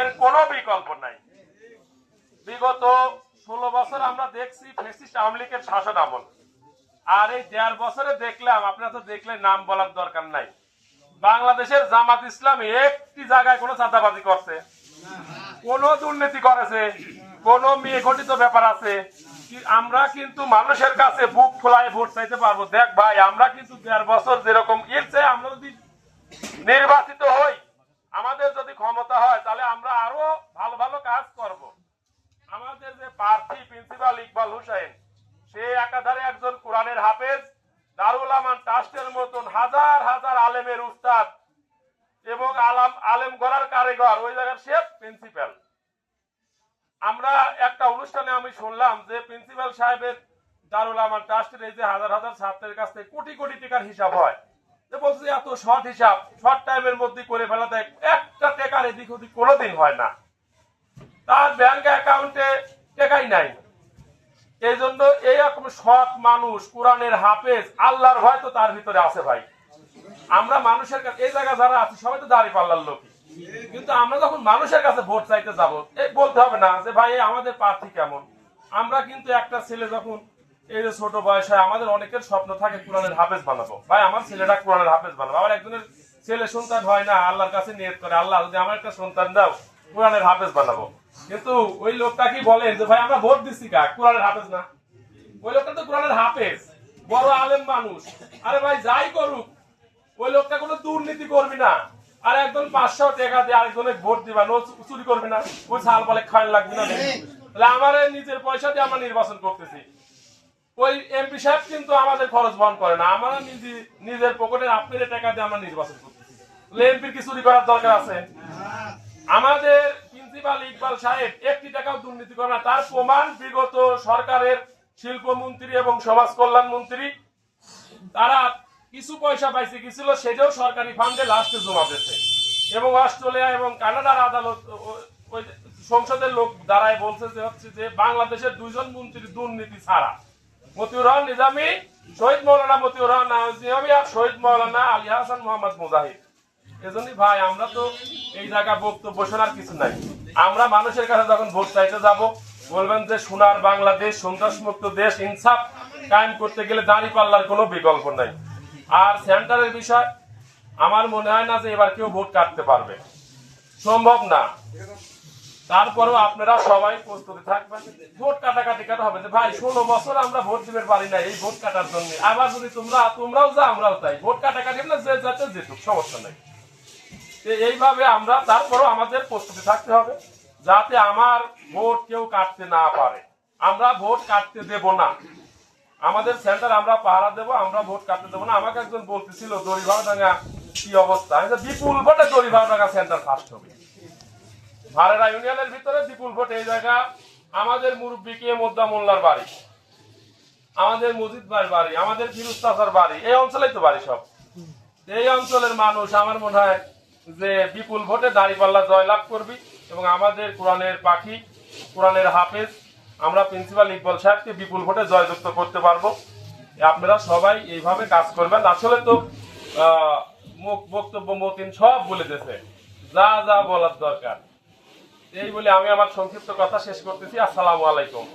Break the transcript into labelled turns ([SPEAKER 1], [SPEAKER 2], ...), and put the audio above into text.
[SPEAKER 1] এর কোনো বিকল্প নাই। বিগত ষোলো বছর আমরা দেখছি লীগের শাসন আমল। আর এই দেড় বছরে দেখলাম, আপনারা তো দেখলে নাম বলার দরকার নাই। বাংলাদেশের জামাত ইসলাম একটি জায়গায় কোনো চাঁদাবাজি করছে। কোন দুর্নীতি করেছে, কোন মেয়ে ঘটিত ব্যাপার আছে। আমরা কিন্তু মানুষের কাছে বুক ফোলায় ভোট চাইতে পারব। দেখ ভাই, আমরা কিন্তু দেড় বছর যেরকম এর চেয়ে আমরা যদি নির্বাচিত হই, আমাদের যদি ক্ষমতা হয়, তাহলে আমরা আরও ভালো ভালো কাজ করব। আমাদের যে প্রার্থী, প্রিন্সিপাল ইকবাল হোসেন সে একাধারে একজন কোরআনের হাফেজ, দারুল আমান ট্রাস্টের মতন হাজার হাজার আলেমের উস্তাদ এবং আলাম, আলেম গড়ার কারিগর, ওই জায়গার সে প্রিন্সিপাল। আমরা একটা অনুষ্ঠানে আমি শুনলাম যে প্রিন্সিপাল সাহেবের দারুল আমার ট্রাস্টের এই যে হাজার হাজার ছাত্রের কাছ থেকে কোটি কোটি টাকার হিসাব হয়। যে বলছে এত শর্ট হিসাব, শর্ট টাইমের মধ্যে করে ফেলা দেয় একটা টাকার এদিক ওদিক কোনোদিন হয় না। তার ব্যাংক অ্যাকাউন্টে টাকাই নাই। এই জন্য এইরকম সৎ মানুষ, কোরআনের হাফেজ, আল্লাহর ভয় তো তার ভিতরে আছে ভাই। আমরা মানুষের কাছে এই জায়গায় যারা আছি, সবাই তো দাঁড়িয়ে পাল্লার লোকই। কিন্তু আমরা যখন মানুষের কাছে ভোট চাইতে যাব এই বলতে হবে না যে, ভাই আমাদের প্রার্থী কেমন? আমরা কিন্তু একটা ছেলে যখন এই যে ছোট বয়সে আমাদের অনেকের স্বপ্ন থাকে কোরআনের হাফেজ বানাবো। ভাই, আমার ছেলেটা কোরআনের হাফেজ বানাবো। আমার একজনের ছেলে সন্তান হয় না, আল্লাহর কাছে নিয়ত করে, আল্লাহ, যদি আমার একটা সন্তান দাও, কোরআনের হাফেজ বানাবো। কিন্তু ওই লোকটা কি বলেন যে ভাই আমরা ভোট দিচ্ছি কা কোরআনের হাফেজ না। ওই লোকটা তো কোরআনের হাফেজ। বড় আলেম মানুষ। আরে ভাই যাই করুক। ওই লোকটা কোনো দুর্নীতি করবি না। আর একজন পাঁচশো টাকা দিয়ে আরেকজনের ভোট দিবা নো চুরি করবি না। ওই ছাল বলে খাওয়ান লাগবে না। তাহলে আমার নিজের পয়সা দিয়ে আমরা নির্বাচন করতেছি। ওই এমপি সাহেব কিন্তু আমাদের খরচ বহন করে না। আমরা নিজে নিজের পকেটের আপনাদের টাকা দিয়ে আমরা নির্বাচন করতেছি। এমপির কি চুরি করার দরকার আছে? আমাদের প্রিন্সিপাল ইকবাল সাহেব, একটি টাকাও দুর্নীতি করে না। তার প্রমাণ বিগত সরকারের এবং সমাজ কল্যাণ মন্ত্রী, তারা কিছু পয়সা পাইছে সেটাও সরকারি ফান্ডে লাস্টে জমা দিয়েছে। এবং অস্ট্রেলিয়া এবং কানাডার আদালত সংসদের লোক দ্বারাই বলছে যে হচ্ছে যে বাংলাদেশের দুইজন মন্ত্রী দুর্নীতি ছাড়া। মতিউর রহমান নিজামী, শহীদ মৌলানা মতিউর রহমান আর শহীদ মৌলানা আলী হাসান মোহাম্মদ মুজাহিদ। এজন্যই ভাই, আমরা তো এই জায়গা বক্তব্য শোনার কিছু নাই। আমরা মানুষের কাছে যখন ভোট চাইতে যাব, বলবেন যে সোনার বাংলাদেশ সন্ত্রাস মুক্ত দেশ, ইনসাফ কায়েম করতে গেলে দাঁড়ি পাল্লার কোনো বিকল্প নাই। আর সেন্টারের বিষয়, আমার মনে হয় না যে এবার কেউ ভোট কাটতে পারবে। সম্ভব না। তারপরেও আপনারা সবাই প্রস্তুতি থাকবেন। ভোট কাটাকাটি কাটা হবে? যে ভাই, ষোলো বছর আমরা ভোট দিতে পারি না এই ভোট কাটার জন্য। আবার যদি তোমরা, তোমরাও যা, আমরাও তাই। ভোট কাটাকাটি না যে যাতে যেতুক সমস্যা নেই। এইভাবে আমরা তারপরও আমাদের প্রস্তুতি থাকতে হবে, যাতে আমার ভোট কেউ কাটতে না পারে। আমরা ভোট কাটতে দেব না। আমাদের সেন্টার আমরা পাহারা দেব, আমরা ভোট কাটতে দেবো না। আমাকে একজন বলতেছিল দড়িভাড়াডাঙ্গা কি অবস্থা? বিপুল ভোটে দড়িভাড়াডাঙ্গা সেন্টার ফার্স্ট হবে। ভারেরা ইউনিয়নের ভিতরে বিপুল ভোট এই জায়গা আমাদের মুরব্বী কে মোদ্দা মোল্লার বাড়ি, আমাদের মজিদ ভাইয়ের বাড়ি, আমাদের ফিরুজ চাচার বাড়ি, এই অঞ্চলেই তো বাড়ি সব। এই অঞ্চলের মানুষ আমার মনে হয় যে বিপুল ভোটে দাঁড়িপাল্লা জয়লাভ করবি এবং আমাদের কোরআনের পাখি, কোরআনের হাফেজ, আমরা প্রিন্সিপাল ইকবাল সাহেবকে বিপুল ভোটে জয়যুক্ত করতে পারব। আপনারা সবাই এইভাবে কাজ করবেন। আসলে তো মুখ- বক্তব্য, মতিন সব বলে দিয়েছে। যা যা বলার দরকার। এই বলে আমি আমার সংক্ষিপ্ত কথা শেষ করতেছি। আসসালামু আলাইকুম।